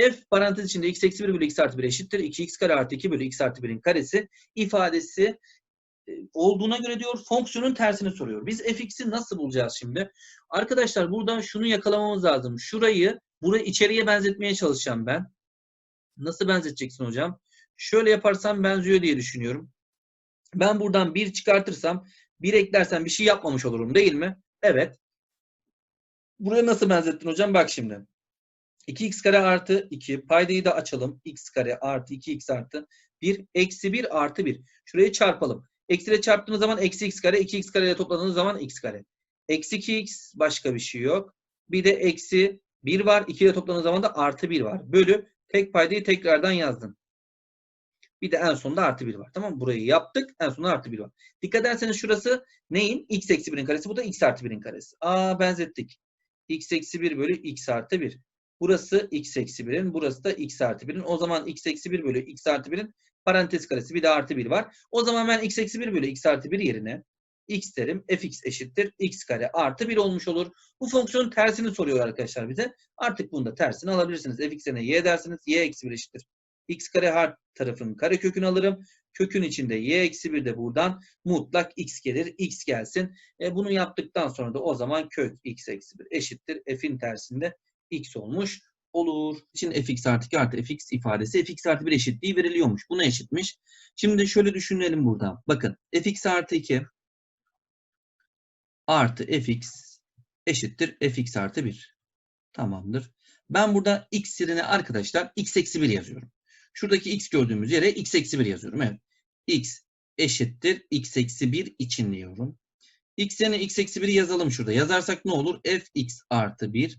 f parantez içinde x eksi 1 bölü x artı 1 eşittir. 2x kare artı 2 bölü x artı 1'in karesi ifadesi e, olduğuna göre diyor fonksiyonun tersini soruyor. Biz fx'i nasıl bulacağız şimdi? Arkadaşlar buradan şunu yakalamamız lazım. Şurayı burayı içeriye benzetmeye çalışacağım ben. Nasıl benzeteceksin hocam? Şöyle yaparsam benziyor diye düşünüyorum. Ben buradan 1 çıkartırsam 1 eklersem bir şey yapmamış olurum değil mi? Evet. Buraya nasıl benzettin hocam? Bak şimdi. 2x kare artı 2. Paydayı da açalım. x kare artı 2x artı 1. Eksi 1 artı 1. Şurayı çarpalım. Eksiyle çarptığımız zaman eksi x kare. 2x kare ile topladığımız zaman x kare. Eksi 2x başka bir şey yok. Bir de eksi 1 var. 2 ile topladığımız zaman da artı 1 var. Bölü tek paydayı tekrardan yazdım. Bir de en sonunda artı 1 var. Tamam? Burayı yaptık. En sonunda artı 1 var. Dikkat ederseniz şurası neyin? x eksi 1'in karesi. Bu da x artı 1'in karesi. Aa benzettik. x eksi 1 bölü x artı 1. Burası x eksi 1'in. Burası da x artı 1'in. O zaman x eksi 1 bölü x artı 1'in parantez karesi. Bir de artı 1 var. O zaman ben x eksi 1 bölü x artı 1 yerine x derim. fx eşittir. x kare artı 1 olmuş olur. Bu fonksiyonun tersini soruyor arkadaşlar bize. Artık bunu da tersini alabilirsiniz. fx yerine y dersiniz. y eksi 1 eşittir x kare her tarafın kare kökünü alırım. Kökün içinde y eksi 1 de buradan mutlak x gelir. x gelsin. E, bunu yaptıktan sonra da o zaman kök x eksi 1 eşittir. f'in tersinde x olmuş olur. Şimdi fx artı 2 artı fx ifadesi fx artı 1 eşitliği veriliyormuş. Buna eşitmiş. Şimdi şöyle düşünelim burada. Bakın fx artı 2 artı fx eşittir fx artı 1. Tamamdır. Ben burada x yerine arkadaşlar x eksi 1 yazıyorum. Şuradaki x gördüğümüz yere x eksi 1 yazıyorum. Evet. x eşittir x eksi 1 için diyorum. x yerine x eksi 1'i yazalım şurada. Yazarsak ne olur? fx artı 1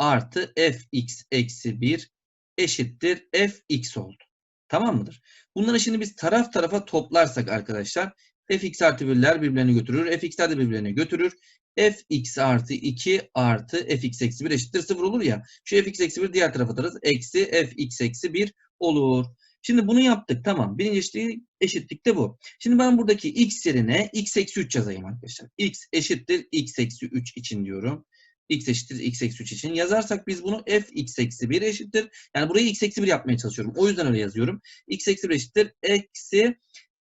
artı fx eksi 1 eşittir fx oldu. Tamam mıdır? Bunları şimdi biz taraf tarafa toplarsak arkadaşlar fx artı 1'ler birbirlerini götürür. fx'ler de birbirlerini götürür. fx artı 2 artı fx eksi 1 eşittir 0 olur ya. Şu fx eksi 1 diğer tarafa atarız. Eksi fx eksi 1 olur. Şimdi bunu yaptık. Tamam. Birinci eşitlik de bu. Şimdi ben buradaki x yerine x eksi 3 yazayım arkadaşlar. x eşittir x eksi 3 için diyorum. X eşittir x eksi 3 için. Yazarsak biz bunu f x eksi 1 eşittir. Yani burayı x eksi 1 yapmaya çalışıyorum. O yüzden öyle yazıyorum. x eksi 1 eşittir. Eksi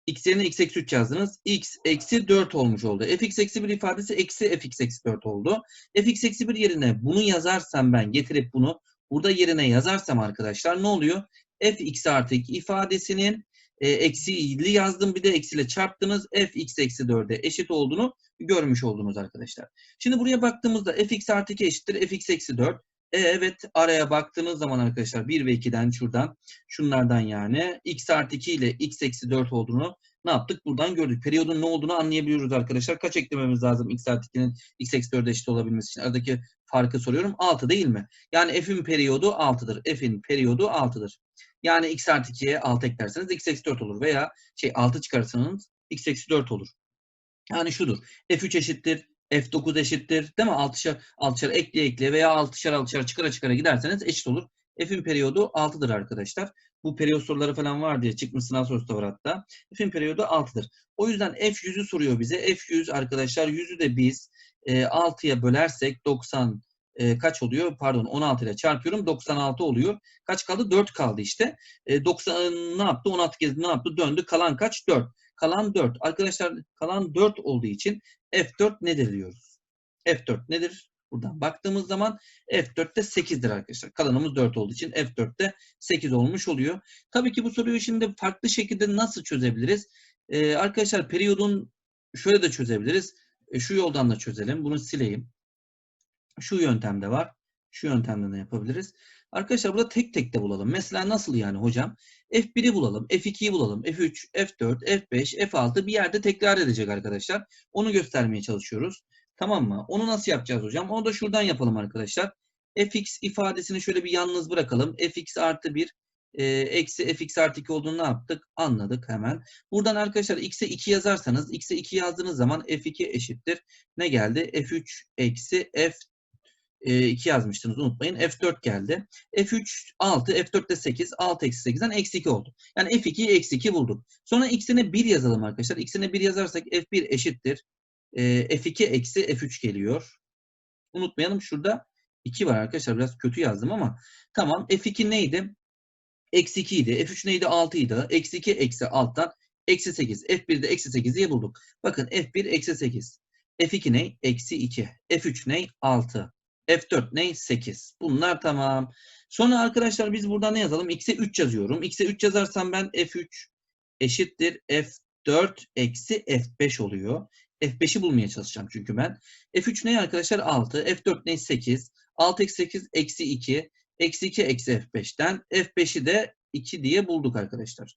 x yerine x eksi 3 yazdınız. x eksi 4 olmuş oldu. fx eksi 1 ifadesi eksi fx eksi 4 oldu. fx eksi 1 yerine bunu yazarsam ben getirip bunu burada yerine yazarsam arkadaşlar ne oluyor? fx artı 2 ifadesinin e, eksili yazdım bir de eksiyle çarptınız. fx eksi 4'e eşit olduğunu görmüş oldunuz arkadaşlar. Şimdi buraya baktığımızda fx artı 2 eşittir fx eksi 4. E, evet araya baktığınız zaman arkadaşlar 1 ve 2'den şuradan şunlardan yani x artı 2 ile x eksi 4 olduğunu ne yaptık? Buradan gördük. Periyodun ne olduğunu anlayabiliyoruz arkadaşlar. Kaç eklememiz lazım x artı 2'nin x eksi 4'e eşit olabilmesi için? Aradaki farkı soruyorum. 6 değil mi? Yani f'in periyodu 6'dır. f'in periyodu 6'dır. Yani x artı 2'ye 6 eklerseniz x eksi 4 olur. Veya şey 6 çıkarırsanız x eksi 4 olur. Yani şudur. f3 eşittir. F9 eşittir. Değil mi? 6'şar 6'şar ekleye ekleye veya 6'şar 6'şar çıkara çıkara giderseniz eşit olur. F'in periyodu 6'dır arkadaşlar. Bu periyot soruları falan var diye çıkmış sınav sorusu da var hatta. F'in periyodu 6'dır. O yüzden F100'ü soruyor bize. F100 arkadaşlar 100'ü de biz e, 6'ya bölersek 90 e, kaç oluyor? Pardon 16 ile çarpıyorum. 96 oluyor. Kaç kaldı? 4 kaldı işte. E, 90 ne yaptı? 16 kez ne yaptı? Döndü. Kalan kaç? 4. Kalan 4. Arkadaşlar kalan 4 olduğu için F4 nedir diyoruz. F4 nedir? Buradan baktığımız zaman F4'te 8'dir arkadaşlar. Kalanımız 4 olduğu için F4'te 8 olmuş oluyor. Tabii ki bu soruyu şimdi farklı şekilde nasıl çözebiliriz? Ee, arkadaşlar periyodun şöyle de çözebiliriz. E, şu yoldan da çözelim. Bunu sileyim. Şu yöntemde var. Şu yöntemde de yapabiliriz. Arkadaşlar burada tek tek de bulalım. Mesela nasıl yani hocam? F1'i bulalım, F2'yi bulalım, F3, F4, F5, F6 bir yerde tekrar edecek arkadaşlar. Onu göstermeye çalışıyoruz. Tamam mı? Onu nasıl yapacağız hocam? Onu da şuradan yapalım arkadaşlar. fx ifadesini şöyle bir yalnız bırakalım. fx artı 1 e, eksi fx artı 2 olduğunu ne yaptık? Anladık hemen. Buradan arkadaşlar x'e 2 yazarsanız x'e 2 yazdığınız zaman f2 eşittir. Ne geldi? f3 eksi f 2 yazmıştınız unutmayın. F4 geldi. F3 6, F4 de 8. 6 eksi 8'den eksi 2 oldu. Yani F2'yi eksi 2 bulduk. Sonra x'ine 1 yazalım arkadaşlar. x'ine 1 yazarsak F1 eşittir. F2 eksi F3 geliyor. Unutmayalım şurada 2 var arkadaşlar. Biraz kötü yazdım ama tamam. F2 neydi? Eksi 2 idi. F3 neydi? 6 idi. Eksi 2 eksi alttan eksi 8. F1'de eksi 8 diye bulduk. Bakın F1 eksi 8. F2 ne? Eksi 2. F3 ne? 6. F4 ne? 8. Bunlar tamam. Sonra arkadaşlar biz burada ne yazalım? X'e 3 yazıyorum. X'e 3 yazarsam ben F3 eşittir F4 eksi F5 oluyor. F5'i bulmaya çalışacağım çünkü ben. F3 ne arkadaşlar? 6. F4 ne? 8. 6 eksi 8 eksi 2. Eksi 2 eksi F5'ten. F5'i de 2 diye bulduk arkadaşlar.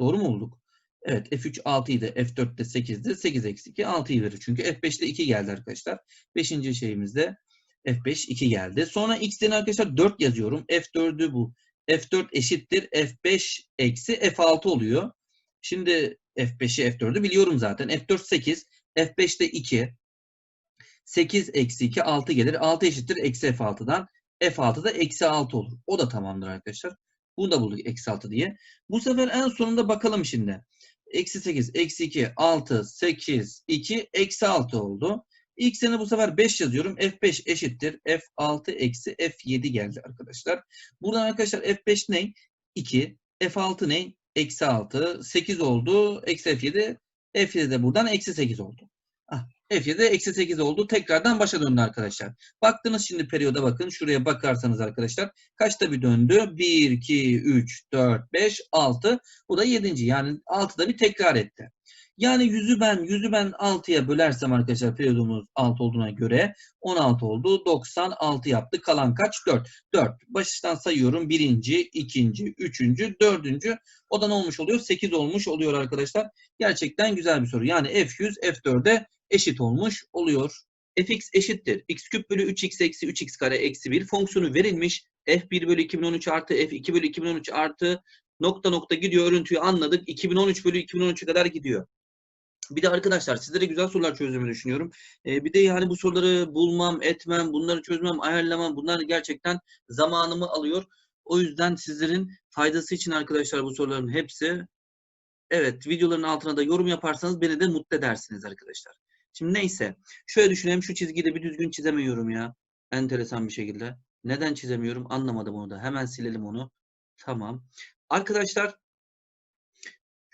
Doğru mu bulduk? Evet F3 6 idi. F4 de 8'di. 8 eksi 2 6'yı verir. Çünkü F5'te 2 geldi arkadaşlar. Beşinci şeyimizde F5 2 geldi. Sonra X'den arkadaşlar 4 yazıyorum. F4'ü bu. F4 eşittir. F5 eksi F6 oluyor. Şimdi F5'i F4'ü biliyorum zaten. F4 8. F5'te 2. 8 eksi 2 6 gelir. 6 eşittir eksi F6'dan. F6 da eksi 6 olur. O da tamamdır arkadaşlar. Bunu da bulduk eksi 6 diye. Bu sefer en sonunda bakalım şimdi. Eksi 8, eksi 2, 6, 8, 2, eksi 6 oldu. X'ini bu sefer 5 yazıyorum. F5 eşittir. F6 eksi F7 geldi arkadaşlar. Buradan arkadaşlar F5 ne? 2. F6 ne? Eksi 6. 8 oldu. Eksi F7. F7 de buradan eksi 8 oldu. Ah, F7 eksi 8 oldu. Tekrardan başa döndü arkadaşlar. Baktınız şimdi periyoda bakın. Şuraya bakarsanız arkadaşlar. Kaçta bir döndü? 1, 2, 3, 4, 5, 6. Bu da 7. Yani 6'da bir tekrar etti. Yani yüzü ben yüzü ben 6'ya bölersem arkadaşlar periyodumuz 6 olduğuna göre 16 oldu. 96 yaptı. Kalan kaç? 4. 4. Baştan sayıyorum. Birinci, ikinci, üçüncü, dördüncü. O da ne olmuş oluyor? 8 olmuş oluyor arkadaşlar. Gerçekten güzel bir soru. Yani F100 F4'e eşit olmuş oluyor. fx eşittir. x küp bölü 3x eksi 3x kare eksi 1 fonksiyonu verilmiş. f1 bölü 2013 artı f2 bölü 2013 artı nokta nokta gidiyor. Örüntüyü anladık. 2013 bölü 2013'e kadar gidiyor. Bir de arkadaşlar sizlere güzel sorular çözdüğümü düşünüyorum. Ee, bir de yani bu soruları bulmam, etmem, bunları çözmem, ayarlamam bunlar gerçekten zamanımı alıyor. O yüzden sizlerin faydası için arkadaşlar bu soruların hepsi evet videoların altına da yorum yaparsanız beni de mutlu edersiniz arkadaşlar. Şimdi neyse şöyle düşünelim şu çizgiyi de bir düzgün çizemiyorum ya. Enteresan bir şekilde. Neden çizemiyorum anlamadım onu da. Hemen silelim onu. Tamam. Arkadaşlar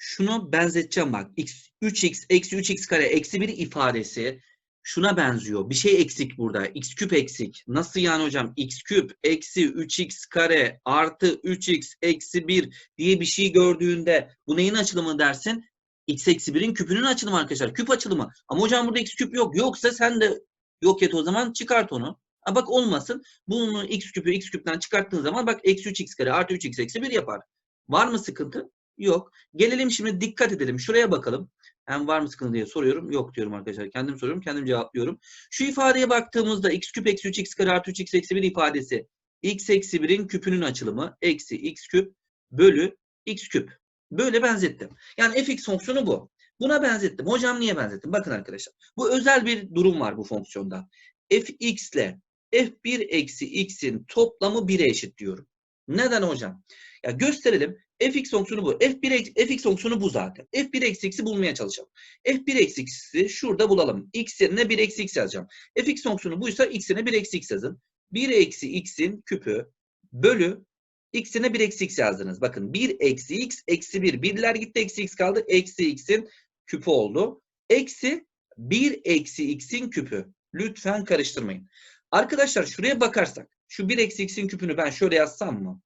şunu benzeteceğim bak. X, 3x eksi 3x kare eksi 1 ifadesi şuna benziyor. Bir şey eksik burada. x küp eksik. Nasıl yani hocam? x küp eksi 3x kare artı 3x eksi 1 diye bir şey gördüğünde bu neyin açılımı dersin? x eksi 1'in küpünün açılımı arkadaşlar. Küp açılımı. Ama hocam burada x küp yok. Yoksa sen de yok et o zaman çıkart onu. Ha bak olmasın. Bunu x küpü x küpten çıkarttığın zaman bak eksi 3x kare artı 3x eksi 1 yapar. Var mı sıkıntı? Yok. Gelelim şimdi dikkat edelim. Şuraya bakalım. Hem var mı sıkıntı diye soruyorum. Yok diyorum arkadaşlar. Kendim soruyorum. Kendim cevaplıyorum. Şu ifadeye baktığımızda x küp eksi 3x kare artı 3x eksi 1 ifadesi x eksi 1'in küpünün açılımı eksi x küp bölü x küp. Böyle benzettim. Yani fx fonksiyonu bu. Buna benzettim. Hocam niye benzettim? Bakın arkadaşlar. Bu özel bir durum var bu fonksiyonda. fx ile f1 eksi x'in toplamı 1'e eşit diyorum. Neden hocam? Ya gösterelim. Fx fonksiyonu bu. f1 fx fonksiyonu bu zaten. f1 eksi x'i bulmaya çalışalım. f1 eksi x'i şurada bulalım. x yerine 1 eksi x yazacağım. fx fonksiyonu buysa x yerine 1 eksi x yazın. 1 eksi x'in küpü bölü x yerine 1 eksi x yazdınız. Bakın 1 eksi x eksi 1. Birler gitti eksi x kaldı. Eksi x'in küpü oldu. Eksi 1 eksi x'in küpü. Lütfen karıştırmayın. Arkadaşlar şuraya bakarsak şu 1 eksi x'in küpünü ben şöyle yazsam mı?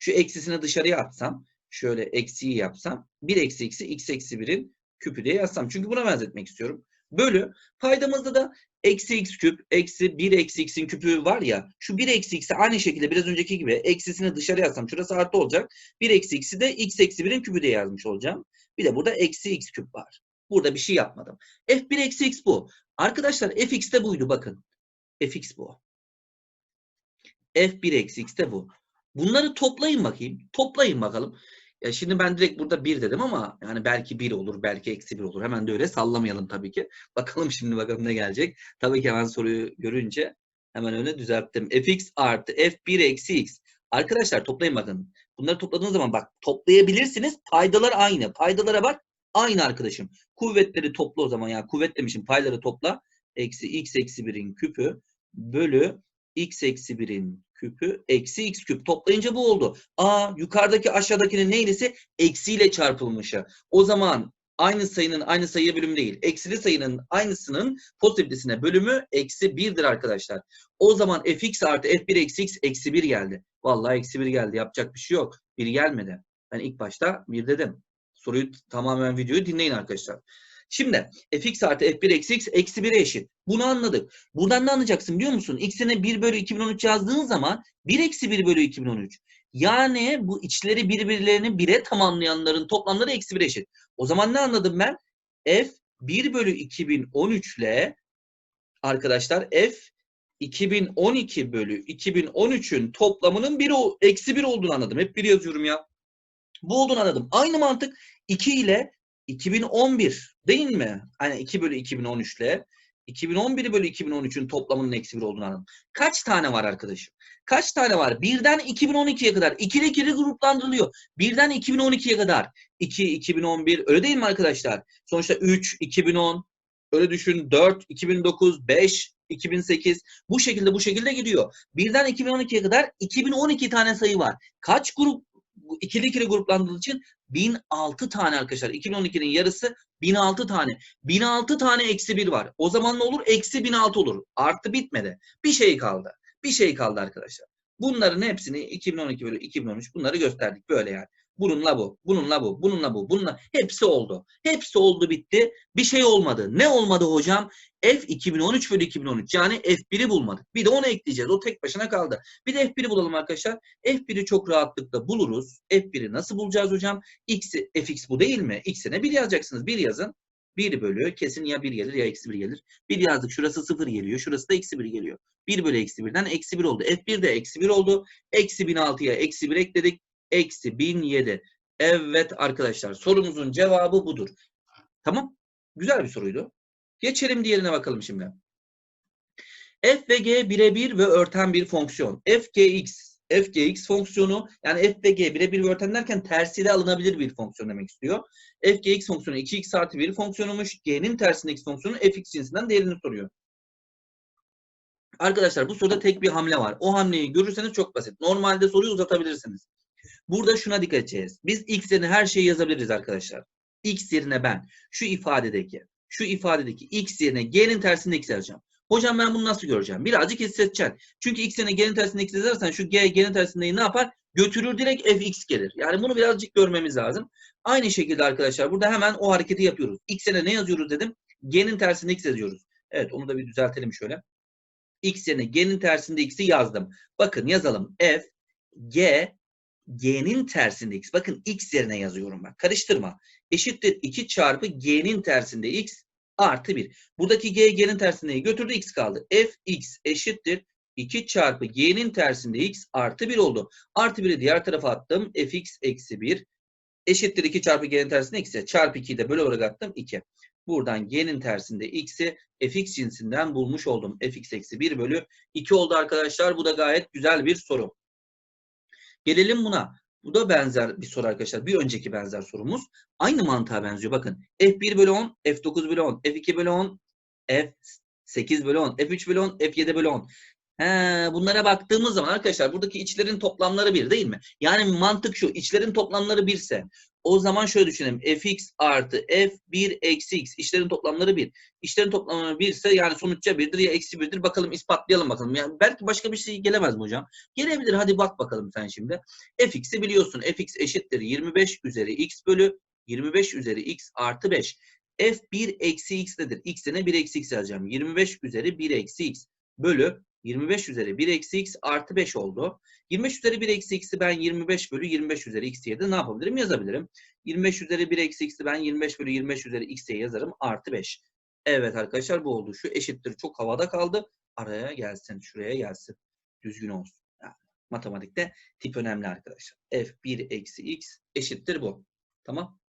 Şu eksisini dışarıya atsam, şöyle eksiyi yapsam, 1 eksi x'i x eksi 1'in küpü diye yazsam. Çünkü buna benzetmek istiyorum. Bölü, paydamızda da eksi x küp, eksi 1 eksi x'in küpü var ya, şu 1 eksi x'i aynı şekilde biraz önceki gibi eksisini dışarıya atsam, şurası artı olacak. 1 eksi x'i de x eksi 1'in küpü diye yazmış olacağım. Bir de burada eksi x küp var. Burada bir şey yapmadım. f1 eksi x bu. Arkadaşlar fx de buydu bakın. fx bu. f1 eksi x de bu. Bunları toplayın bakayım. Toplayın bakalım. Ya şimdi ben direkt burada 1 dedim ama yani belki 1 olur, belki eksi 1 olur. Hemen de öyle sallamayalım tabii ki. Bakalım şimdi bakalım ne gelecek. Tabii ki hemen soruyu görünce hemen öyle düzelttim. fx artı f1 eksi x. Arkadaşlar toplayın bakın. Bunları topladığınız zaman bak toplayabilirsiniz. Paydalar aynı. Paydalara bak. Aynı arkadaşım. Kuvvetleri topla o zaman ya. Kuvvet demişim. Payları topla. Eksi x eksi 1'in küpü bölü x eksi 1'in küpü eksi x küp. Toplayınca bu oldu. Aa yukarıdaki aşağıdakinin neylisi? Eksiyle çarpılmışı. O zaman aynı sayının aynı sayıya bölüm değil. Eksili sayının aynısının pozitiflisine bölümü eksi 1'dir arkadaşlar. O zaman fx artı f1 eksi x eksi 1 geldi. Vallahi eksi 1 geldi. Yapacak bir şey yok. 1 gelmedi. Ben ilk başta 1 dedim. Soruyu tamamen videoyu dinleyin arkadaşlar. Şimdi fx artı f1 eksi x eksi 1'e eşit. Bunu anladık. Buradan ne anlayacaksın biliyor musun? x'ine 1 bölü 2013 yazdığın zaman 1 eksi 1 bölü 2013. Yani bu içleri birbirlerini 1'e tamamlayanların toplamları eksi 1'e eşit. O zaman ne anladım ben? f 1 bölü 2013 ile arkadaşlar f 2012 bölü 2013'ün toplamının 1 o eksi 1 olduğunu anladım. Hep 1 yazıyorum ya. Bu olduğunu anladım. Aynı mantık 2 ile 2011 değil mi? Hani 2 bölü 2013 ile 2011 bölü 2013'ün toplamının eksi 1 olduğunu anladım. Kaç tane var arkadaşım? Kaç tane var? Birden 2012'ye kadar. İkili ikili gruplandırılıyor. Birden 2012'ye kadar. 2, 2011 öyle değil mi arkadaşlar? Sonuçta 3, 2010 öyle düşün 4, 2009, 5, 2008 bu şekilde bu şekilde gidiyor. Birden 2012'ye kadar 2012 tane sayı var. Kaç grup ikili ikili gruplandırıldığı için 1006 tane arkadaşlar. 2012'nin yarısı 1006 tane. 1006 tane eksi 1 var. O zaman ne olur? Eksi 1006 olur. Artı bitmedi. Bir şey kaldı. Bir şey kaldı arkadaşlar. Bunların hepsini 2012 bölü 2013 bunları gösterdik böyle yani. Bununla bu, bununla bu, bununla bu, bununla hepsi oldu. Hepsi oldu bitti. Bir şey olmadı. Ne olmadı hocam? F 2013 bölü 2013 yani F1'i bulmadık. Bir de onu ekleyeceğiz. O tek başına kaldı. Bir de F1'i bulalım arkadaşlar. F1'i çok rahatlıkla buluruz. F1'i nasıl bulacağız hocam? X'i, Fx bu değil mi? X'ine 1 yazacaksınız. 1 yazın. 1 bölü kesin ya 1 gelir ya eksi 1 gelir. 1 yazdık. Şurası 0 geliyor. Şurası da eksi 1 geliyor. 1 bölü eksi 1'den eksi 1 oldu. F1 de eksi 1 oldu. Eksi 1006'ya eksi 1 ekledik. Eksi 1007. Evet arkadaşlar sorumuzun cevabı budur. Tamam. Güzel bir soruydu. Geçelim diğerine bakalım şimdi. f ve g birebir ve örten bir fonksiyon. f, gx, f, gx fonksiyonu yani f ve g birebir ve örten derken tersiyle alınabilir bir fonksiyon demek istiyor. f, gx fonksiyonu 2x artı 1 fonksiyonumuş. g'nin tersindeki fonksiyonu fx cinsinden değerini soruyor. Arkadaşlar bu soruda tek bir hamle var. O hamleyi görürseniz çok basit. Normalde soruyu uzatabilirsiniz. Burada şuna dikkat edeceğiz. Biz x yerine her şeyi yazabiliriz arkadaşlar. x yerine ben şu ifadedeki şu ifadedeki x yerine g'nin tersinde x yazacağım. Hocam ben bunu nasıl göreceğim? Birazcık hissedeceksin. Çünkü x yerine g'nin tersinde x yazarsan şu g g'nin tersinde ne yapar? Götürür direkt fx gelir. Yani bunu birazcık görmemiz lazım. Aynı şekilde arkadaşlar burada hemen o hareketi yapıyoruz. x yerine ne yazıyoruz dedim? G'nin tersinde x yazıyoruz. Evet onu da bir düzeltelim şöyle. x yerine g'nin tersinde x'i yazdım. Bakın yazalım. f g g'nin tersinde x. Bakın x yerine yazıyorum bak. Karıştırma. Eşittir 2 çarpı g'nin tersinde x artı 1. Buradaki g g'nin tersinde götürdü x kaldı. f x eşittir 2 çarpı g'nin tersinde x artı 1 oldu. Artı 1'i diğer tarafa attım. fx eksi 1 eşittir 2 çarpı g'nin tersinde x'e. Çarpı 2'yi de böyle olarak attım 2. Buradan g'nin tersinde x'i fx cinsinden bulmuş oldum. fx eksi 1 bölü 2 oldu arkadaşlar. Bu da gayet güzel bir soru. Gelelim buna. Bu da benzer bir soru arkadaşlar. Bir önceki benzer sorumuz. Aynı mantığa benziyor. Bakın F1 bölü 10, F9 bölü 10, F2 bölü 10, F8 bölü 10, F3 bölü 10, F7 bölü 10. He, bunlara baktığımız zaman arkadaşlar buradaki içlerin toplamları bir değil mi? Yani mantık şu. içlerin toplamları 1 ise o zaman şöyle düşünelim. fx artı f1 eksi x. İşlerin toplamları 1. İşlerin toplamları 1 ise yani sonuçça 1'dir ya eksi 1'dir. Bakalım ispatlayalım bakalım. Yani belki başka bir şey gelemez mi hocam? Gelebilir. Hadi bak bakalım sen şimdi. fx'i biliyorsun. fx eşittir 25 üzeri x bölü 25 üzeri x artı 5. f1 eksi x nedir? x'ine 1 eksi x yazacağım. 25 üzeri 1 eksi x bölü 25 üzeri 1 eksi x artı 5 oldu. 25 üzeri 1 eksi x'i ben 25 bölü 25 üzeri x diye de ne yapabilirim? Yazabilirim. 25 üzeri 1 eksi x'i ben 25 bölü 25 üzeri x diye yazarım. Artı 5. Evet arkadaşlar bu oldu. Şu eşittir çok havada kaldı. Araya gelsin. Şuraya gelsin. Düzgün olsun. Yani, matematikte tip önemli arkadaşlar. f1 eksi x eşittir bu. Tamam.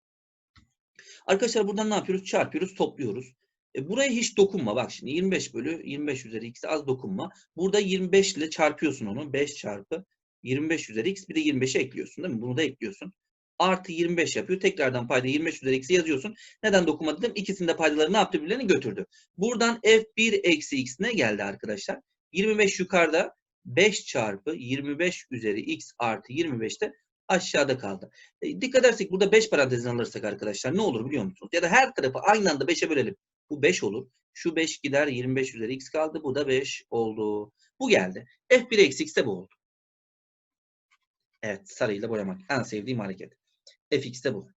Arkadaşlar buradan ne yapıyoruz? Çarpıyoruz, topluyoruz. E buraya hiç dokunma. Bak şimdi 25 bölü 25 üzeri x'e az dokunma. Burada 25 ile çarpıyorsun onu. 5 çarpı 25 üzeri x bir de 25'e ekliyorsun değil mi? Bunu da ekliyorsun. Artı 25 yapıyor. Tekrardan payda 25 üzeri x'i yazıyorsun. Neden dokunma dedim? İkisinin de paydaları ne yaptı birbirlerini götürdü. Buradan f1 eksi x ne geldi arkadaşlar? 25 yukarıda 5 çarpı 25 üzeri x artı 25 de aşağıda kaldı. E, dikkat edersek burada 5 parantezini alırsak arkadaşlar ne olur biliyor musunuz? Ya da her tarafı aynı anda 5'e bölelim. Bu 5 olur. Şu 5 gider 25 üzeri x kaldı. Bu da 5 oldu. Bu geldi. F1 eksi x de bu oldu. Evet sarıyla boyamak. En sevdiğim hareket. Fx de bu.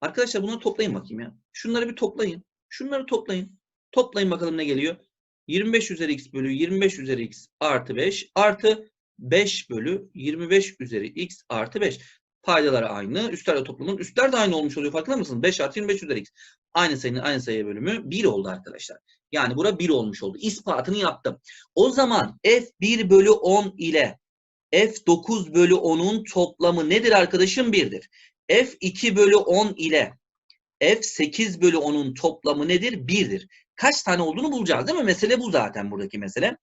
Arkadaşlar bunları toplayın bakayım ya. Şunları bir toplayın. Şunları toplayın. Toplayın bakalım ne geliyor. 25 üzeri x bölü 25 üzeri x artı 5 artı 5 bölü 25 üzeri x artı 5. Paydalar aynı. Üstlerle toplanın. Üstler de aynı olmuş oluyor. Farkında mısınız? 5 artı 25 üzeri x. Aynı sayının aynı sayıya bölümü 1 oldu arkadaşlar. Yani bura 1 olmuş oldu. İspatını yaptım. O zaman f1 bölü 10 ile f9 bölü 10'un toplamı nedir arkadaşım? 1'dir. f2 bölü 10 ile f8 bölü 10'un toplamı nedir? 1'dir. Kaç tane olduğunu bulacağız değil mi? Mesele bu zaten buradaki mesele.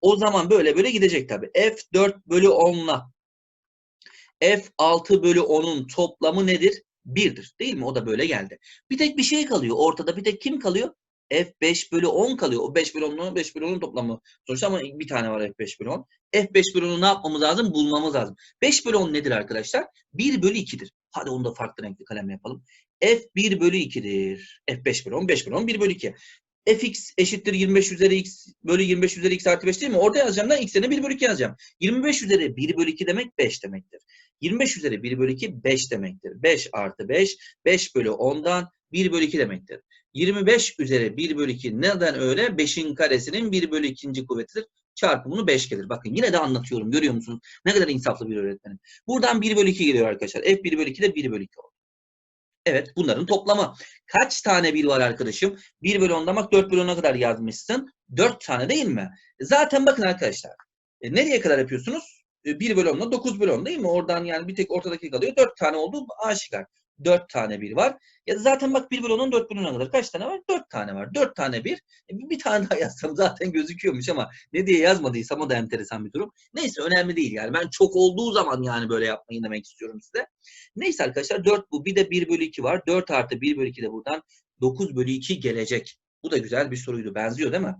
O zaman böyle böyle gidecek tabii. f4 bölü 10'la f6 bölü 10'un toplamı nedir? 1'dir. Değil mi? O da böyle geldi. Bir tek bir şey kalıyor. Ortada bir tek kim kalıyor? F5 bölü 10 kalıyor. O 5 bölü 10'un 5 bölü 10'un toplamı. Sonuçta ama bir tane var F5 bölü 10. F5 bölü 10'u ne yapmamız lazım? Bulmamız lazım. 5 bölü 10 nedir arkadaşlar? 1 bölü 2'dir. Hadi onu da farklı renkli kalemle yapalım. F1 bölü 2'dir. F5 bölü 10, 5 bölü 10, 1 bölü 2. Fx eşittir 25 üzeri x bölü 25 üzeri x artı 5 değil mi? Orada yazacağım da x'ine 1 bölü 2 yazacağım. 25 üzeri 1 bölü 2 demek 5 demektir. 25 üzeri 1 bölü 2 5 demektir. 5 artı 5, 5 bölü 10'dan 1 bölü 2 demektir. 25 üzeri 1 bölü 2 neden öyle? 5'in karesinin 1 bölü 2. kuvvetidir. Çarpımını 5 gelir. Bakın yine de anlatıyorum. Görüyor musunuz? Ne kadar insaflı bir öğretmenim. Buradan 1 bölü 2 geliyor arkadaşlar. F 1 bölü 2 de 1 bölü 2 oldu. Evet bunların toplamı. Kaç tane 1 var arkadaşım? 1 bölü 10'dan bak 4 bölü 10'a kadar yazmışsın. 4 tane değil mi? Zaten bakın arkadaşlar. E, nereye kadar yapıyorsunuz? E, 1 bölü 10'la 9 bölü 10 değil mi? Oradan yani bir tek ortadaki kalıyor. 4 tane oldu aşikar. 4 tane 1 var. Ya zaten bak 1 bölü 10'un 4 bölü 10'a kadar kaç tane var? 4 tane var. 4 tane 1. E, bir tane daha yazsam zaten gözüküyormuş ama ne diye yazmadıysam o da enteresan bir durum. Neyse önemli değil yani. Ben çok olduğu zaman yani böyle yapmayın demek istiyorum size. Neyse arkadaşlar 4 bu. Bir de 1 bölü 2 var. 4 artı 1 bölü 2 de buradan 9 bölü 2 gelecek. Bu da güzel bir soruydu. Benziyor değil mi?